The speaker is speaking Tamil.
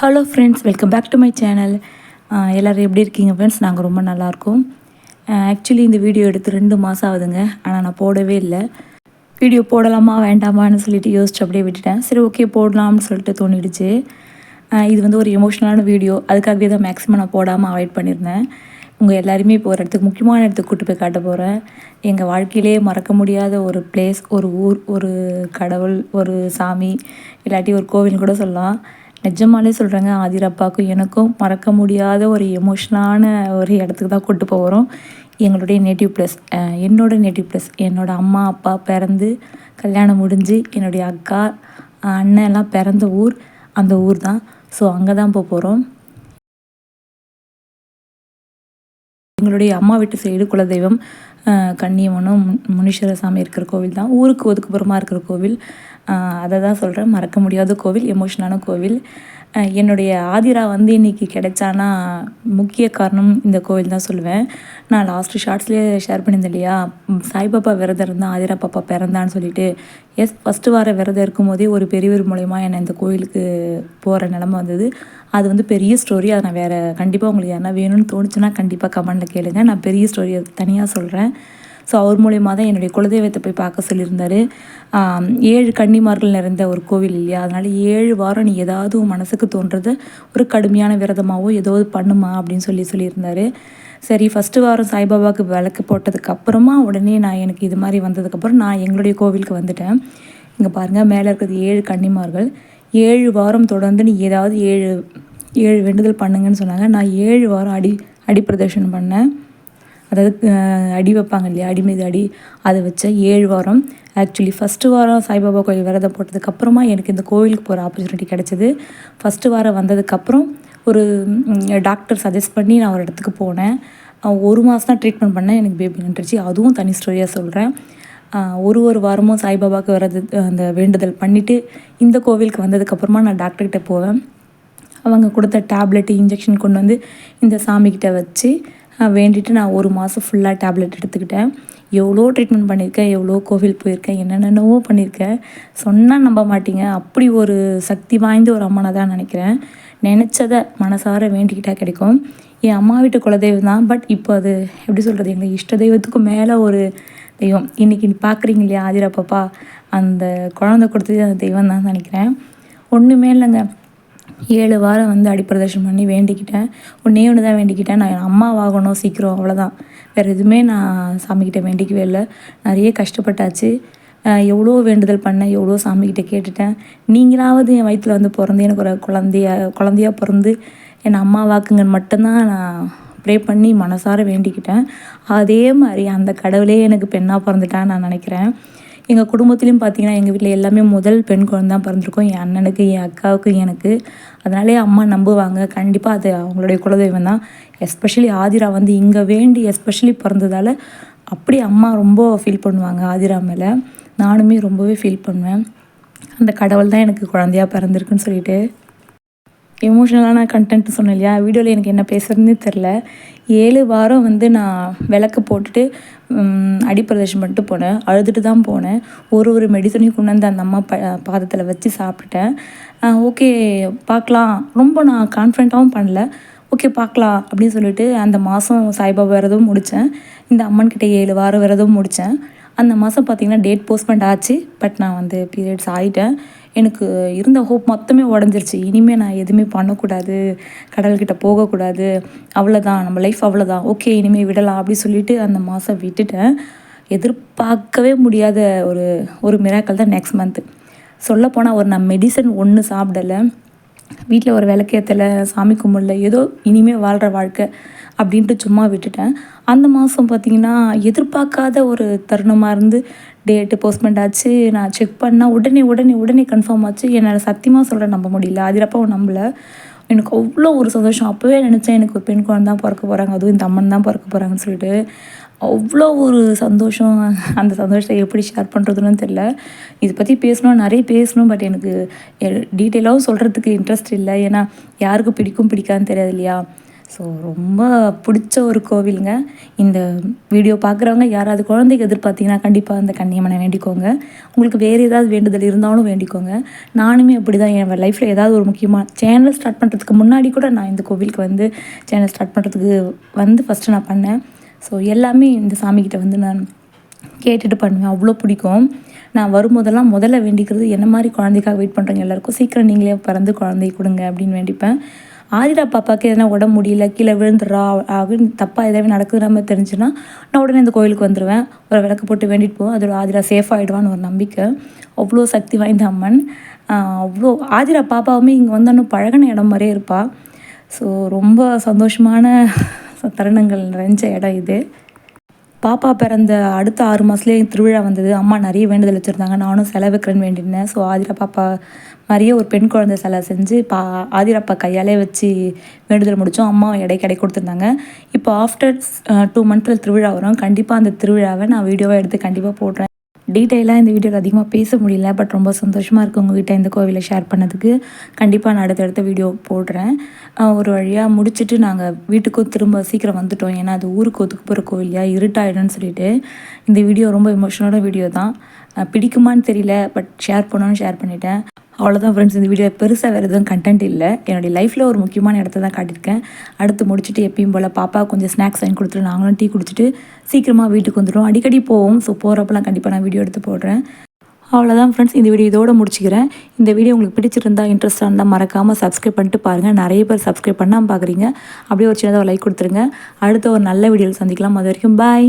Hello friends welcome back to my channel எல்லோரும் எப்படி இருக்கீங்க ஃப்ரெண்ட்ஸ் நாங்கள் ரொம்ப நல்லாயிருக்கோம் ஆக்சுவலி இந்த வீடியோ எடுத்து ரெண்டு மாதம் ஆகுதுங்க. ஆனால் நான் போடவே இல்லை. வீடியோ போடலாமா வேண்டாமான்னு சொல்லிட்டு யோசிச்சு அப்படியே விட்டுட்டேன். சரி ஓகே போடலாம்னு சொல்லிட்டு தோணிடுச்சு. இது வந்து ஒரு எமோஷ்னலான வீடியோ அதுக்காகவே தான் மேக்ஸிமம் நான் போடாமல் அவாய்ட் பண்ணியிருந்தேன். உங்கள் எல்லாருமே இப்போ ஒரு இடத்துக்கு முக்கியமான இடத்துக்கு கூப்பிட்டு போய் காட்ட போகிறேன் எங்கள் வாழ்க்கையிலே மறக்க முடியாத ஒரு பிளேஸ் ஒரு ஊர் ஒரு கடவுள் ஒரு சாமி இல்லாட்டி ஒரு கோவில் கூட சொல்லலாம். நிஜமாலே சொல்கிறேங்க ஆதிரப்பாக்கும் எனக்கும் மறக்க முடியாத ஒரு எமோஷ்னலான ஒரு இடத்துக்கு தான் கூட்டு போகிறோம் எங்களுடைய நேட்டிவ் ப்ளஸ் என்னோட நேட்டிவ் ப்ளஸ் என்னோட அம்மா அப்பா பிறந்து கல்யாணம் முடிஞ்சு என்னுடைய அக்கா அண்ணன் எல்லாம் பிறந்த ஊர். அந்த ஊர் தான். ஸோ அங்கே தான் போக போகிறோம் எங்களுடைய அம்மா வீட்டு சைடு குலதெய்வம் அஹ், கன்னியம்மனும் முனீஸ்வர சாமி இருக்கிற கோவில் தான். ஊருக்கு ஒதுக்குப்புறமா இருக்கிற கோவில். அதை தான் சொல்கிறேன் மறக்க முடியாத கோவில் எமோஷனான கோவில். என்னுடைய ஆதிரா வந்து இன்னைக்கு கிடைச்சானா முக்கிய காரணம் இந்த கோவில் தான் சொல்லுவேன். நான் லாஸ்ட்டு ஷார்ட்ஸ்லேயே ஷேர் பண்ணியிருந்தேன் இல்லையா? சாய்பாபா விரதம் இருந்தால் ஆதிரா பாப்பா பிறந்தான்னு சொல்லிட்டு. எஸ் ஃபஸ்ட்டு வார விரதம் இருக்கும்போதே ஒரு பெரியவர் மூலயமா என்னை இந்த கோயிலுக்கு போகிற நிலமை வந்தது. அது வந்து பெரிய ஸ்டோரி அதை நான் வேறு கண்டிப்பாக உங்களுக்கு யாருன்னா வேணும்னு தோணுச்சுன்னா கண்டிப்பாக கமெண்டில் கேளுங்க. நான் பெரிய ஸ்டோரியை தனியாக சொல்கிறேன் ஸோ அவர் மூலயமா தான் என்னுடைய குலதெய்வத்தை போய் பார்க்க சொல்லியிருந்தாரு. ஏழு கன்னிமார்கள் நிறைந்த ஒரு கோவில் இல்லையா? அதனால் ஏழு வாரம் நீ ஏதாவது உன் மனசுக்கு தோன்றதை ஒரு கடுமையான விரதமாகவோ ஏதோ பண்ணுமா அப்படின்னு சொல்லி சொல்லியிருந்தார். சரி ஃபஸ்ட்டு வாரம் சாய்பாபாவுக்கு விளக்கு போட்டதுக்கப்புறமா உடனே நான் எனக்கு இது மாதிரி வந்ததுக்கப்புறம் நான் எங்களுடைய கோவிலுக்கு வந்துட்டேன். இங்கே பாருங்கள் மேலே இருக்கிறது ஏழு கன்னிமார்கள். ஏழு வாரம் தொடர்ந்து நீ ஏதாவது ஏழு ஏழு வேண்டுதல் பண்ணுங்கன்னு சொன்னாங்க. நான் ஏழு வாரம் அடி அடி பிரதர்ஷனம் பண்ணேன். அதாவது அடி வைப்பாங்க இல்லையா? அடி மீது அடி. அதை வச்ச ஏழு வாரம். ஆக்சுவலி ஃபஸ்ட்டு வாரம் சாய்பாபா கோயில் விரதம் போட்டதுக்கப்புறமா எனக்கு இந்த கோவிலுக்கு போகிற ஆப்பர்ச்சுனிட்டி கிடச்சிது. ஃபஸ்ட்டு வாரம் வந்ததுக்கப்புறம் ஒரு டாக்டர் சஜஸ்ட் பண்ணி நான் ஒரு இடத்துக்கு போனேன். ஒரு மாதம் தான் ட்ரீட்மெண்ட் பண்ணேன். எனக்கு பேபி நின்றுச்சு. அதுவும் தனி ஸ்டோரியாக சொல்கிறேன் ஒரு ஒரு வாரமும் சாய்பாபாவுக்கு வரது அந்த வேண்டுதல் பண்ணிவிட்டு இந்த கோவிலுக்கு வந்ததுக்கப்புறமா நான் டாக்டர்கிட்ட போவேன். அவங்க கொடுத்த டேப்லெட்டு இன்ஜெக்ஷன் கொண்டு வந்து இந்த சாமிக்கிட்ட வச்சு வேண்டிட்டு நான் ஒரு மாதம் ஃபுல்லாக டேப்லெட் எடுத்துக்கிட்டேன். எவ்வளோ ட்ரீட்மெண்ட் பண்ணியிருக்கேன் எவ்வளோ கோவில் போயிருக்கேன் என்னென்னவோ பண்ணியிருக்கேன் சொன்னால் நம்ப மாட்டீங்க. அப்படி ஒரு சக்தி வாய்ந்த ஒரு அம்மனை தான் நினைக்கிறேன். நினச்சதை மனசார வேண்டிக்கிட்டால் கிடைக்கும். என் அம்மா வீட்டு குலதெய்வம் தான். பட் இப்போ அது எப்படி சொல்கிறது எங்கள் இஷ்ட தெய்வத்துக்கும் மேலே ஒரு தெய்வம். இன்றைக்கி பார்க்குறீங்க இல்லையா ஆதிரா பாப்பா அந்த குழந்தை கொடுத்தது அந்த தெய்வம் தான் நினைக்கிறேன். ஒன்றுமே இல்லைங்க. ஏழு வாரம் வந்து அடிப்பிரதர்ஷனம் பண்ணி வேண்டிக்கிட்டேன். ஒன்றே ஒன்று தான் வேண்டிக்கிட்டேன். நான் என் அம்மாவாகணும் சீக்கிரம் அவ்வளோதான் வேறு எதுவுமே நான் சாமிக்கிட்ட வேண்டிக்கவே இல்லை. நிறைய கஷ்டப்பட்டாச்சு. எவ்வளோ வேண்டுதல் பண்ணேன் எவ்வளோ சாமிக்கிட்ட கேட்டுட்டேன். நீங்களாவது என் வயிற்றில் வந்து பிறந்து எனக்கு ஒரு குழந்தைய குழந்தையா பிறந்து என் அம்மா வாக்குங்கன்னு மட்டும்தான் நான் ப்ரே பண்ணி மனசார வேண்டிக்கிட்டேன். அதே மாதிரி அந்த கடவுளே எனக்கு பெண்ணாக பிறந்துட்டான்னு நான் நினைக்கிறேன். எங்கள் குடும்பத்துலேயும் பார்த்தீங்கன்னா எங்கள் வீட்டில் எல்லாமே முதல் பெண் குழந்தை தான் பிறந்திருக்கோம். என் அண்ணனுக்கு என் அக்காவுக்கு எனக்கு. அதனாலே அம்மா நம்புவாங்க. கண்டிப்பாக அது அவங்களுடைய குலதெய்வம் தான். எஸ்பெஷலி ஆதிரா வந்து இங்கே வேண்டி எஸ்பெஷலி பிறந்ததால் அப்படி அம்மா ரொம்ப ஃபீல் பண்ணுவாங்க ஆதிரா மேலே. நானுமே ரொம்பவே ஃபீல் பண்ணுவேன். அந்த கடவுள் தான் எனக்கு குழந்தையா பிறந்திருக்குன்னு சொல்லிட்டு. எமோஷ்னலான கண்டென்ட் சொன்னேன் இல்லையா வீடியோவில் எனக்கு என்ன பேசுறதுனே தெரில ஏழு வாரம் வந்து நான் விளக்கு போட்டுட்டு ம், அடிப்பிரதேசம் மட்டும் போனேன். அழுதுட்டு தான் போனேன். ஒரு ஒரு மெடிசனையும் கொண்டு வந்து அந்த அம்மா ப பாதத்தில் வச்சு சாப்பிட்டேன் ஓகே பார்க்கலாம். ரொம்ப நான் கான்ஃபிடண்ட்டாகவும் பண்ணல. ஓகே பார்க்கலாம் அப்படின்னு சொல்லிட்டு அந்த மாதம் சாய்பாபா விரதம் முடித்தேன் இந்த அம்மன்கிட்ட ஏழு வாரம் விரதம் முடித்தேன் அந்த மாதம் பார்த்திங்கன்னா டேட் போஸ்ட்மெண்ட் ஆச்சு. பட் நான் வந்து பீரியட்ஸ் ஆகிட்டேன் எனக்கு இருந்த ஹோப் மொத்தமே உடஞ்சிருச்சு. இனிமேல் நான் எதுவுமே பண்ணக்கூடாது. கடல்கிட்ட போகக்கூடாது. அவ்வளோதான் நம்ம லைஃப் அவ்வளோதான் ஓகே இனிமேல் விடலாம் அப்படி சொல்லிட்டு அந்த மாதம் விட்டுட்டேன். எதிர்பார்க்கவே முடியாத ஒரு ஒரு மிராக்கள் தான் நெக்ஸ்ட் மந்த்து சொல்லப்போனால் ஒரு நான் மெடிசன் ஒன்று சாப்பிடலை. வீட்டில் ஒரு விளக்கேற்றலை சாமி கும்பிடல ஏதோ இனிமேல் வாழ்கிற வாழ்க்கை. அப்படின்ட்டு சும்மா விட்டுட்டேன். அந்த மாதம் பார்த்திங்கன்னா எதிர்பார்க்காத ஒரு தருணமாக இருந்து டேட்டு போஸ்ட்மெண்ட் ஆச்சு. நான் செக் பண்ணால் உடனே உடனே உடனே கன்ஃபார்ம் ஆச்சு. என்னால் சத்தியமாக சொல்ல நம்ப முடியல. அதிரப்பாவும் நம்பல. எனக்கு அவ்வளோ ஒரு சந்தோஷம். அப்போவே நினச்சேன் எனக்கு ஒரு பெண் குழந்தை தான் பிறக்க போகிறாங்க அதுவும் இந்த அம்மன் தான் பிறக்க போகிறாங்கன்னு சொல்லிட்டு. அவ்வளோ ஒரு சந்தோஷம். அந்த சந்தோஷத்தை எப்படி ஷேர் பண்ணுறதுன்னு தெரில இதை பற்றி பேசணும் நிறைய பேசணும் பட் எனக்கு டீட்டெயிலாகவும் சொல்கிறதுக்கு இன்ட்ரெஸ்ட் இல்லை. ஏன்னா யாருக்கு பிடிக்கும் பிடிக்காதுன்னு தெரியாது இல்லையா? ஸோ ரொம்ப பிடிச்ச ஒரு கோவிலுங்க. இந்த வீடியோ பார்க்குறவங்க யாராவது குழந்தைக்கு எதிர்பார்த்தீங்கன்னா கண்டிப்பாக அந்த கன்னியம்மனை வேண்டிக்கோங்க. உங்களுக்கு வேறு ஏதாவது வேண்டுதல் இருந்தாலும் வேண்டிக்கோங்க. நானுமே அப்படி தான் என் லைஃப்பில் ஏதாவது ஒரு முக்கியமாக சேனல் ஸ்டார்ட் பண்ணுறதுக்கு முன்னாடி கூட நான் இந்த கோவிலுக்கு வந்து சேனல் ஸ்டார்ட் பண்ணுறதுக்கு வந்து ஃபஸ்ட்டு நான் பண்ணேன். ஸோ எல்லாமே இந்த சாமிக்கிட்ட வந்து நான் கேட்டுட்டு பண்ணுவேன். அவ்வளோ பிடிக்கும். நான் வரும்போதெல்லாம் முதல்ல வேண்டிக்கிறது என்ன மாதிரி குழந்தைக்காக வெயிட் பண்ணுறவங்க எல்லாருக்கும்? சீக்கிரம் நீங்களே பிறந்து குழந்தை கொடுங்க அப்படின்னு வேண்டிப்பேன். ஆதிரா பாப்பாவுக்கு எதனா உடம்பு முடியல கீழே விழுந்துடுறா அப்படின்னு தப்பாக எதாவது நடக்குதுற மாதிரி தெரிஞ்சுன்னா நான் உடனே இந்த கோயிலுக்கு வந்துடுவேன் ஒரு விளக்கு போட்டு வேண்டிட்டு போவோம் அதோட ஆதிரா சேஃப் ஆகிடுவான்னு ஒரு நம்பிக்கை. அவ்வளோ சக்தி வாய்ந்த அம்மன். அவ்வளோ ஆதிரா பாப்பாவுமே இங்கே வந்தாலும் பழகின இடம் மாதிரியே இருப்பாள் ஸோ ரொம்ப சந்தோஷமான தருணங்கள் நிறைஞ்ச இடம் இது. பாப்பா பிறந்த அடுத்த ஆறு மாதத்துலேயே திருவிழா வந்தது. அம்மா நிறைய வேண்டுதல் வச்சுருந்தாங்க. நானும் செலவுக்குறேன்னு வேண்டியிருந்தேன். ஸோ ஆதிரா பாப்பா மாதிரியே ஒரு பெண் குழந்தை சிலை செஞ்சு பா ஆதிரப்பா கையாலே வச்சு வேண்டுதல் முடித்தோம் அம்மா எடை கடை கொடுத்துருந்தாங்க. இப்போ ஆஃப்டர் டூ மந்த்தில் திருவிழா வரும். கண்டிப்பாக அந்த திருவிழாவை நான் வீடியோவாக எடுத்து கண்டிப்பாக போடுறேன். டீட்டெயிலாக இந்த வீடியோவில் அதிகமாக பேச முடியல பட் ரொம்ப சந்தோஷமாக இருக்குது உங்ககிட்ட இந்த கோவிலை ஷேர் பண்ணதுக்கு. கண்டிப்பாக நான் அடுத்தடுத்த வீடியோ போடுறேன். ஒரு வழியாக முடிச்சுட்டு நாங்கள் வீட்டுக்கும் திரும்ப சீக்கிரம் வந்துட்டோம். ஏன்னா அது ஊருக்கு ஒதுக்கு போகிற கோவிலையா இருட்டாயிடும்னு சொல்லிட்டு. இந்த வீடியோ ரொம்ப எமோஷனோட வீடியோ தான். பிடிக்குமான்னு தெரியல பட் ஷேர் பண்ணணும்னு ஷேர் பண்ணிட்டேன். அவ்வளோதான் ஃப்ரெண்ட்ஸ் இந்த வீடியோ பெருசாக வேறு எதுவும் கண்டென்ட் இல்லை. என்னுடைய லைஃப்பில் ஒரு முக்கியமான இடத்த தான் காட்டியிருக்கேன். அடுத்து முடிச்சுட்டு எப்பயும் போல் பாப்பா கொஞ்சம் ஸ்நாக்ஸ் வாங்கி கொடுத்துட்டு நாங்களும் டீ குடிச்சிட்டு சீக்கிரமாக வீட்டுக்கு வந்துடும் அடிக்கடி போவோம். ஸோ போகிறப்பெல்லாம் கண்டிப்பாக நான் வீடியோ எடுத்து போடுறேன். அவ்வளோதான் ஃப்ரெண்ட்ஸ் இந்த வீடியோ இதோட முடிச்சுக்கிறேன். இந்த வீடியோ உங்களுக்கு பிடிச்சிருந்தா இன்ட்ரெஸ்ட்டாக இருந்தால் மறக்காமல் சப்ஸ்கிரைப் பண்ணிட்டு பாருங்கள் நிறைய பேர் சப்ஸ்கிரைப் பண்ணாமல் பார்க்குறீங்க அப்படியே ஒரு சின்னதாக லைக் கொடுத்துருங்க. அடுத்த ஒரு நல்ல வீடியோவில் சந்திக்கலாம். அது வரைக்கும் பாய்